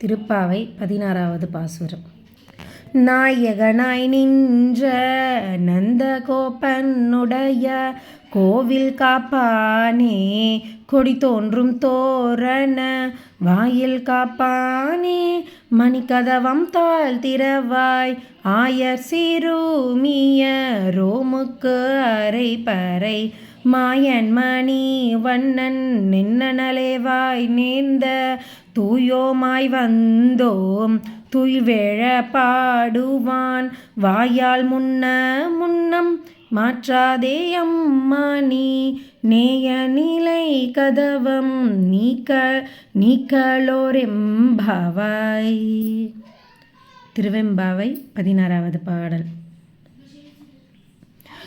திருப்பாவை பதினாறாவது பாசுரம். நாயகனாய் நின்ற நந்தகோபனுடைய கோவில் காப்பானே கொடி தோன்றும் தோரண வாயில் காப்பானே மணிக்கதவம் தாழ் திறவாய் ஆயர் சிறுமிய ரோமுக்கு அரை பறை மாயன் மணி வண்ணன் நின்னனலேவாய் நேர்ந்த தூயோமாய் வந்தோம் துய்வேழ பாடுவான் வாயால் முன்ன முன்னம் மாற்றாதே அம்மா நீ. நேய நிலை கதவம் நீக்க நீக்கலோரெம்பாவாய். திருவெம்பாவை பதினாறாவது பாடல்.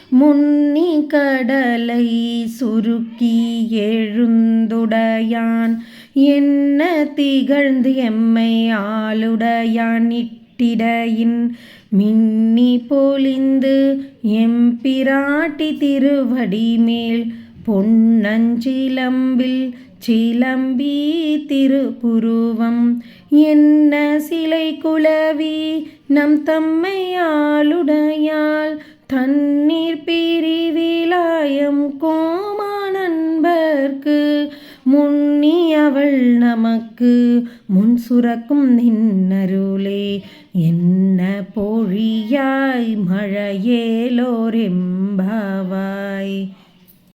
முன்னி கடலை சுருக்கி எழுந்துடையான். என்ன திகழ்ந்து எம்மை ஆளுடையான்? இட்டிடையின் மின்னி பொலிந்து எம்பிராட்டி திருவடி மேல் பொன்னஞ்சிலம்பில் சிலம்பி திருப்புருவம். என்ன சிலை குளவி நம் தம்மையாளுடையாள் தன் பிரிவிலாயம் கோமா நண்பர்க்கு முன்னி அவள் நமக்கு முன் சுரக்கும் நின்னருளே என்ன பொழியாய் மழையேலோரெம்பாவா